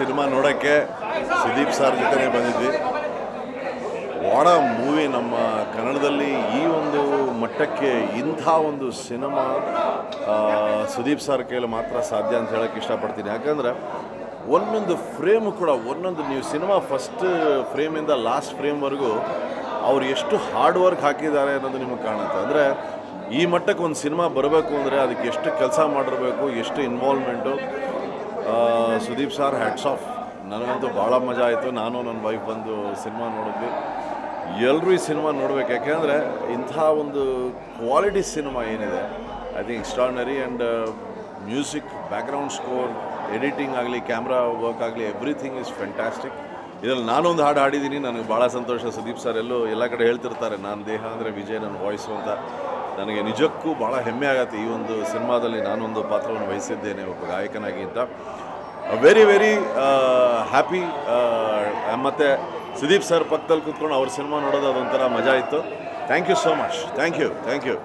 Cinema ನೋಡೋಕ್ಕೆ Sudeep sir ಜೊತೆ ಬಂದಿದ್ವಿ. ವಾಡ ಮೂವಿ ನಮ್ಮ ಕನ್ನಡದಲ್ಲಿ ಈ ಒಂದು ಮಟ್ಟಕ್ಕೆ ಇಂಥ ಒಂದು ಸಿನಿಮಾ ಸುದೀಪ್ ಸರ್ ಕೈಯಲ್ಲಿ ಮಾತ್ರ ಸಾಧ್ಯ ಅಂತ ಹೇಳಕ್ಕೆ ಇಷ್ಟಪಡ್ತೀನಿ. ಯಾಕಂದರೆ ಒಂದೊಂದು ಫ್ರೇಮ್ ಕೂಡ, ಒಂದೊಂದು ನೀವು ಸಿನಿಮಾ ಫಸ್ಟ್ ಫ್ರೇಮಿಂದ ಲಾಸ್ಟ್ ಫ್ರೇಮ್ವರೆಗೂ ಅವ್ರು ಎಷ್ಟು ಹಾರ್ಡ್ ವರ್ಕ್ ಹಾಕಿದ್ದಾರೆ ಅನ್ನೋದು ನಿಮಗೆ ಕಾಣುತ್ತೆ. ಅಂದರೆ ಈ ಮಟ್ಟಕ್ಕೆ ಒಂದು ಸಿನಿಮಾ ಬರಬೇಕು ಅಂದರೆ ಅದಕ್ಕೆ ಎಷ್ಟು ಕೆಲಸ ಮಾಡಿರಬೇಕು, ಎಷ್ಟು involvement Sudeep sir hats off ನನಗಂತೂ ಭಾಳ ಮಜಾ ಆಯಿತು. ನಾನು ನನ್ನ ವೈಫ್ ಬಂದು ಸಿನಿಮಾ ನೋಡಿದ್ವಿ. ಎಲ್ಲರೂ ಈ ಸಿನಿಮಾ ನೋಡ್ಬೇಕು. ಯಾಕೆಂದರೆ ಇಂಥ ಒಂದು ಕ್ವಾಲಿಟಿ ಸಿನಿಮಾ ಏನಿದೆ I think extraordinary and music background score editing ಆಗಲಿ ಕ್ಯಾಮ್ರಾ ವರ್ಕ್ ಆಗಲಿ ಎವ್ರಿಥಿಂಗ್ ಇಸ್ ಫ್ಯಾಂಟಾಸ್ಟಿಕ್ ಇದರಲ್ಲಿ ನಾನೊಂದು ಹಾಡು ಹಾಡಿದ್ದೀನಿ. ನನಗೆ ಭಾಳ ಸಂತೋಷ. ಸುದೀಪ್ ಸರ್ ಎಲ್ಲೂ ಎಲ್ಲ ಕಡೆ ಹೇಳ್ತಿರ್ತಾರೆ, ನಾನು ದೇಹ ಅಂದರೆ ವಿಜಯ್ ನನ್ನ ವಾಯ್ಸು ಅಂತ. ನನಗೆ ನಿಜಕ್ಕೂ ಭಾಳ ಹೆಮ್ಮೆ ಆಗತ್ತೆ ಈ ಒಂದು ಸಿನಿಮಾದಲ್ಲಿ ನಾನೊಂದು ಪಾತ್ರವನ್ನು ವಹಿಸಿದ್ದೇನೆ, ಒಬ್ಬ ಗಾಯಕನಾಗಿ ಅಂತ. ವೆರಿ ವೆರಿ ಹ್ಯಾಪಿ ಮತ್ತು ಸುದೀಪ್ ಸರ್ ಪಕ್ಕದಲ್ಲಿ ಕೂತ್ಕೊಂಡು ಅವ್ರ ಸಿನಿಮಾ ನೋಡೋದು ಅದೊಂಥರ ಮಜಾ ಇತ್ತು. Thank you so much thank you thank you